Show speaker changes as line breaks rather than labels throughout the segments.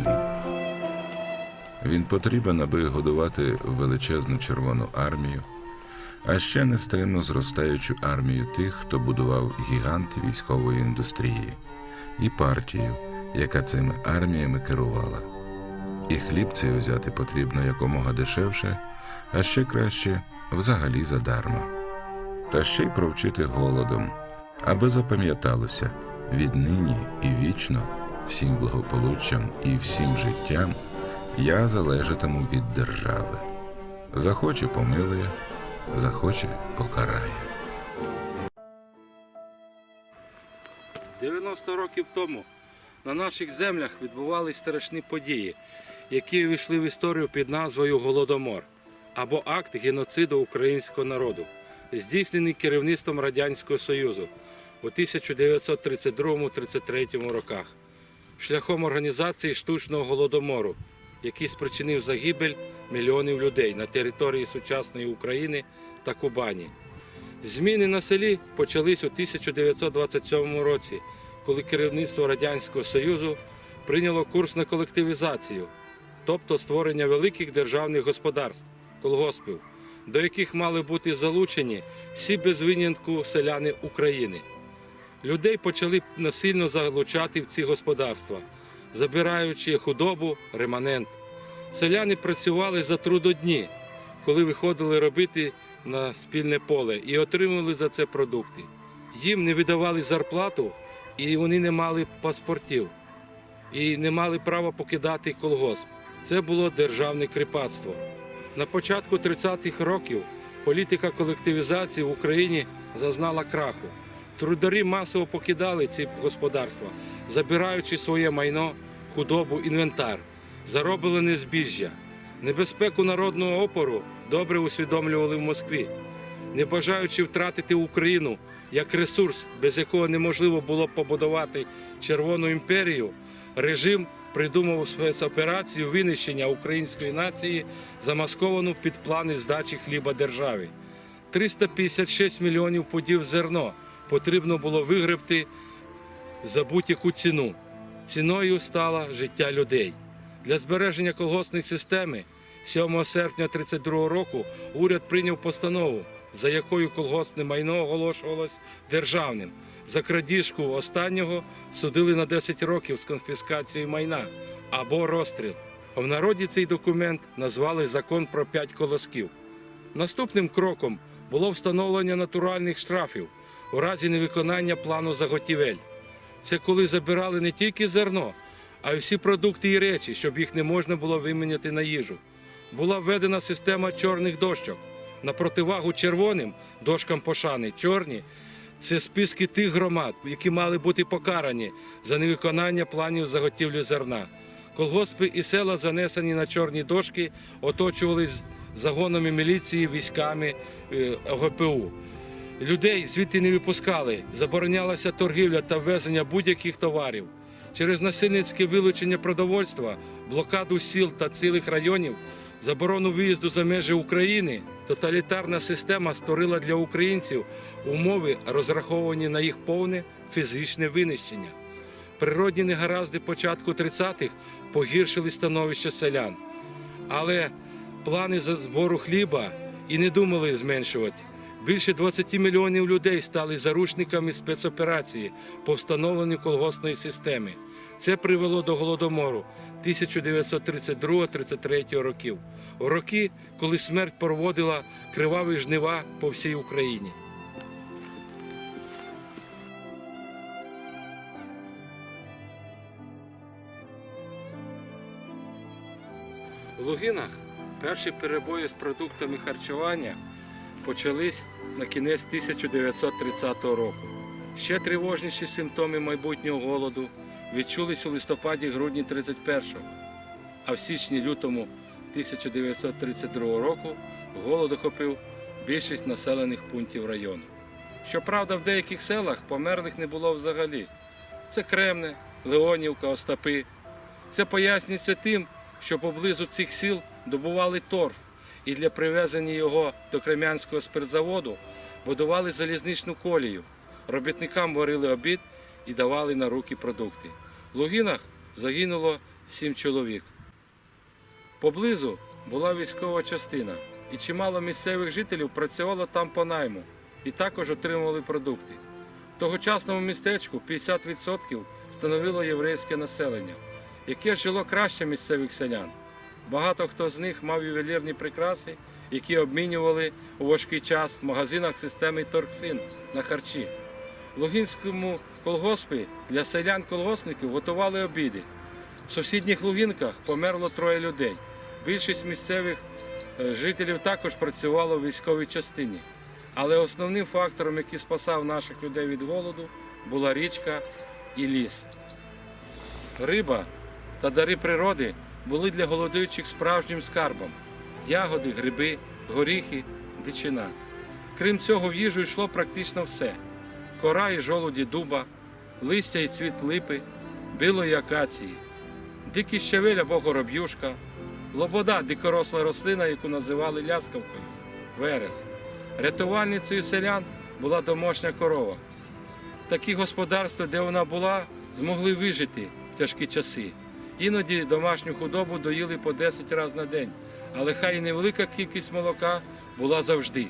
хліб. Він потрібен, аби годувати величезну червону армію, а ще нестримно зростаючу армію тих, хто будував гіганти військової індустрії, і партію, яка цими арміями керувала. І хліб цей взяти потрібно якомога дешевше, а ще краще взагалі задарма. Та ще й провчити голодом, аби запам'яталося віднині і вічно всім благополуччям і всім життям я залежатиму від держави. Захоче помилує, захоче покарає.
90 років тому на наших землях відбувалися страшні події, які увійшли в історію під назвою Голодомор або акт геноциду українського народу, здійснений керівництвом Радянського Союзу у 1932-33 роках, шляхом організації штучного голодомору, який спричинив загибель мільйонів людей на території сучасної України та Кубані. Зміни на селі почались у 1927 році, коли керівництво Радянського Союзу прийняло курс на колективізацію, тобто створення великих державних господарств, колгоспів, до яких мали бути залучені всі без винятку селяни України. Людей почали насильно залучати в ці господарства, забираючи худобу, реманент. Селяни працювали за трудодні, коли виходили робити на спільне поле і отримували за це продукти. Їм не видавали зарплату, і вони не мали паспортів, і не мали права покидати колгосп. Це було державне кріпацтво. На початку 30-х років політика колективізації в Україні зазнала краху. Трударі масово покидали ці господарства, забираючи своє майно, худобу, інвентар, зароблене збіжжя. Небезпеку народного опору добре усвідомлювали в Москві, не бажаючи втратити Україну як ресурс, без якого неможливо було побудувати Червону імперію, режим придумав спецоперацію винищення української нації, замасковану під плани здачі хліба державі. 356 мільйонів пудів зерно потрібно було вигребти за будь-яку ціну. Ціною стало життя людей. Для збереження колгоспної системи 7 серпня 1932 року уряд прийняв постанову, за якою колгоспне майно оголошувалось державним. За крадіжку останнього судили на 10 років з конфіскацією майна або розстріл. В народі цей документ назвали Закон про п'ять колосків. Наступним кроком було встановлення натуральних штрафів у разі невиконання плану заготівель. Це коли забирали не тільки зерно, а й всі продукти і речі, щоб їх не можна було виміняти на їжу. Була введена система чорних дощок. На противагу червоним дошкам пошани чорні це списки тих громад, які мали бути покарані за невиконання планів заготівлі зерна. Колгоспи і села, занесені на чорні дошки, оточувались загонами міліції, військами е, ОГПУ. Людей звідти не випускали, заборонялася торгівля та ввезення будь-яких товарів. Через насильницьке вилучення продовольства, блокаду сіл та цілих районів, заборону виїзду за межі України, тоталітарна система створила для українців умови, розраховані на їх повне фізичне винищення. Природні негаразди початку 30-х погіршили становище селян. Але плани збору хліба і не думали зменшувати. Більше 20 мільйонів людей стали заручниками спецоперації по встановленню колгоспної системи. Це привело до голодомору 1932-33 років, в роки, коли смерть проводила криваві жнива по всій Україні. В Лугинах перші перебої з продуктами харчування почались на кінець 1930 року. Ще тривожніші симптоми майбутнього голоду відчулись у листопаді-грудні 31-го, а в січні-лютому 1932 року голод охопив більшість населених пунктів району. Щоправда, в деяких селах померлих не було взагалі. Це Кремне, Леонівка, Остапи. Це пояснюється тим, що поблизу цих сіл добували торф і для привезення його до Крем'янського спиртзаводу будували залізничну колію. Робітникам варили обід і давали на руки продукти. В Лугінах загинуло сім чоловік. Поблизу була військова частина, і чимало місцевих жителів працювало там по найму і також отримували продукти. В тогочасному містечку 50% становило єврейське населення, яке жило краще місцевих селян. Багато хто з них мав ювелірні прикраси, які обмінювали у важкий час в магазинах системи Торксин на харчі. В Лугінському колгоспі для селян-колгоспників готували обіди. В сусідніх Лугінках померло троє людей. Більшість місцевих е, жителів також працювало в військовій частині. Але основним фактором, який спасав наших людей від голоду, була річка і ліс. Риба та дари природи були для голодуючих справжнім скарбом: ягоди, гриби, горіхи, дичина. Крім цього, в їжу йшло практично все: кора і жолуді дуба, листя і цвіт липи, білої акації, дикий щавель або гороб'юшка, лобода дикоросла рослина, яку називали ляскавкою, верес. Рятувальницею селян була домашня корова. Такі господарства, де вона була, змогли вижити в тяжкі часи. Іноді домашню худобу доїли по 10 разів на день, але хай і невелика кількість молока була завжди.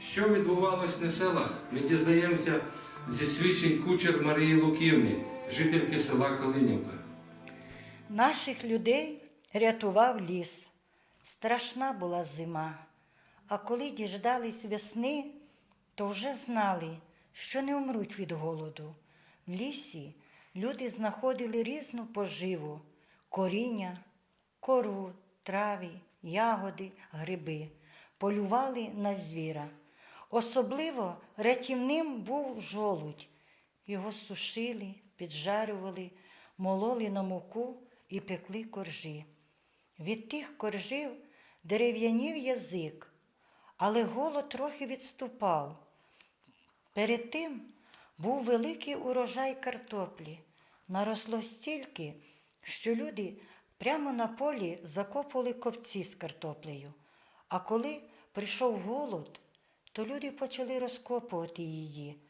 Що відбувалось на селах, ми дізнаємося зі свідчень кучер Марії Луківни, жительки села Калинівка.
Наших людей рятував ліс. Страшна була зима. А коли діждались весни, то вже знали, що не умруть від голоду. В лісі люди знаходили різну поживу, коріння, кору, траві, ягоди, гриби, полювали на звіра. Особливо рятівним був жолудь. Його сушили, піджарювали, мололи на муку і пекли коржі. Від тих коржів дерев'янів язик, але голод трохи відступав. Перед тим був великий урожай картоплі. Наросло стільки, що люди прямо на полі закопували копці з картоплею. А коли прийшов голод, то люди почали розкопувати її,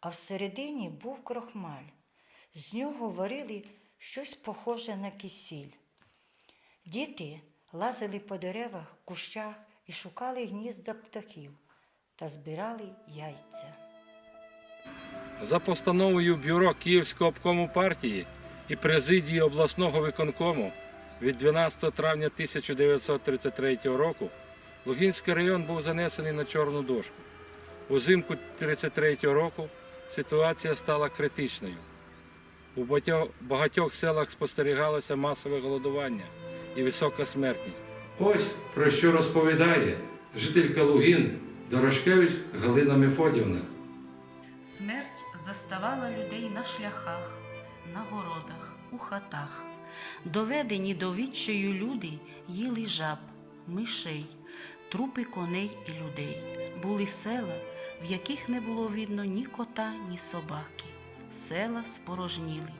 а всередині був крохмаль. З нього варили щось похоже на кисіль. Діти лазили по деревах, кущах і шукали гнізда птахів та збирали яйця.
За постановою Бюро Київського обкому партії і президії обласного виконкому від 12 травня 1933 року Лугінський район був занесений на чорну дошку. Узимку 1933 року ситуація стала критичною. У багатьох- багатьох селах спостерігалося масове голодування і висока смертність. Ось про що розповідає жителька Лугін Дорошкевич Галина Мефодівна.
Смерть заставала людей на шляхах, на городах, у хатах. Доведені до відчаю люди їли жаб, мишей, трупи коней і людей. Були села, в яких не було видно ні кота, ні собаки. Села спорожніли.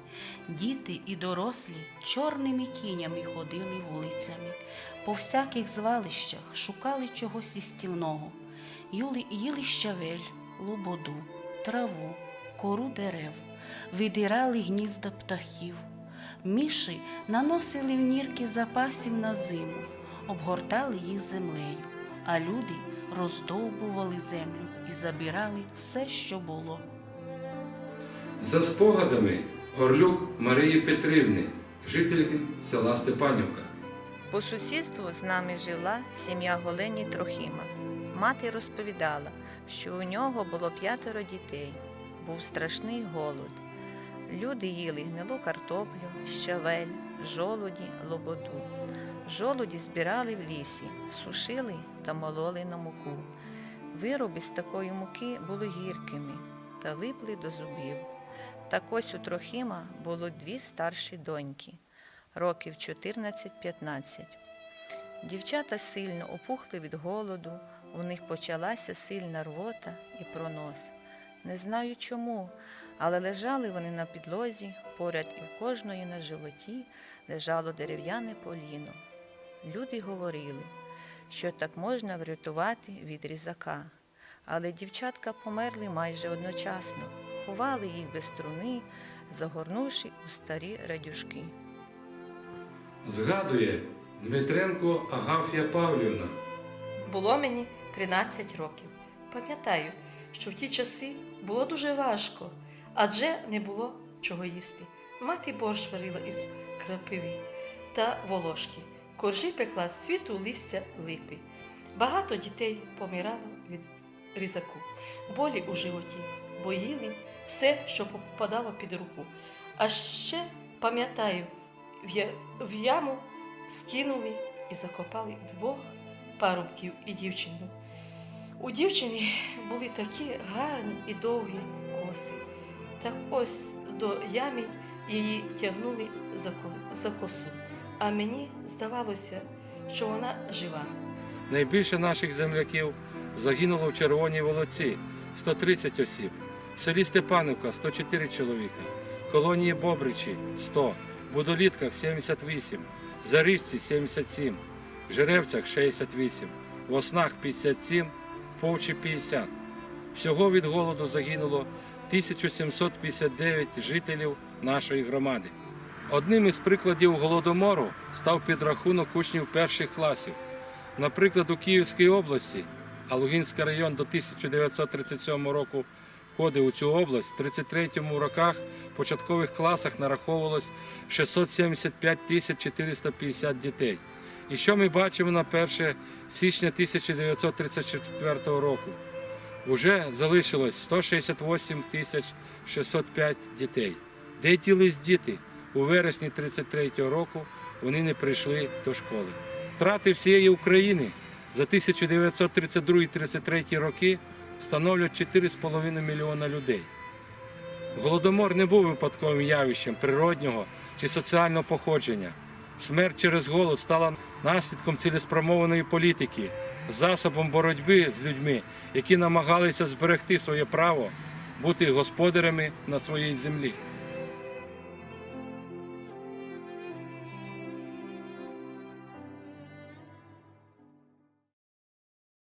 Діти і дорослі чорними тінями ходили вулицями. По всяких звалищах шукали чогось істівного. Їли щавель, лободу, траву, кору дерев, видирали гнізда птахів. Міші наносили в нірки запасів на зиму, обгортали їх землею, а люди роздовбували землю і забирали все, що було.
За спогадами Орлюк Марії Петрівни, жительки села Степанівка.
По сусідству з нами жила сім'я Голені Трохима. Мати розповідала, що у нього було п'ятеро дітей. Був страшний голод. Люди їли гнилу картоплю, щавель, жолуді, лободу. Жолуді збирали в лісі, сушили та мололи на муку. Вироби з такої муки були гіркими та липли до зубів. Так ось у Трохима було дві старші доньки, років 14-15. Дівчата сильно опухли від голоду, у них почалася сильна рвота і пронос. Не знаю чому, але лежали вони на підлозі, поряд і в кожної на животі лежало дерев'яне поліно. Люди говорили, що так можна врятувати від різака, але дівчатка померли майже одночасно, ховали їх без труни, загорнувши у старі радюшки.
Згадує Дмитренко Агаф'я Павлівна.
Було мені 13 років. Пам'ятаю, що в ті часи було дуже важко, адже не було чого їсти. Мати борщ варила із крапиви та волошки, коржі пекла з цвіту листя липи. Багато дітей помирало від різаку, болі у животі, бо їли все, що попадало під руку. А ще пам'ятаю, в яму скинули і закопали двох парубків і дівчину. У дівчини були такі гарні і довгі коси. Так ось до ями її тягнули за, ко- косу. А мені здавалося, що вона жива.
Найбільше наших земляків загинуло в Червоній Волоці. 130 осіб, в селі Степановка 104 чоловіка, колонії Бобричі 100, Будолітках 78, Зарічці 77, в Жеребцях 68, в Оснах 57, в Повчі 50. Всього від голоду загинуло 1759 жителів нашої громади. Одним із прикладів голодомору став підрахунок учнів перших класів. Наприклад, у Київській області, а Лугинський район до 1937 року входив у цю область, в 33-му роках в початкових класах нараховувалось 675 тисяч 450 дітей. І що ми бачимо на 1 січня 1934 року? Уже залишилось 168 тисяч 605 дітей. Де ділись діти? У вересні 33-го року вони не прийшли до школи. Втрати всієї України за 1932-33 роки становлять 4,5 мільйона людей. Голодомор не був випадковим явищем природнього чи соціального походження. Смерть через голод стала наслідком цілеспрямованої політики, засобом боротьби з людьми, які намагалися зберегти своє право бути господарями на своїй землі.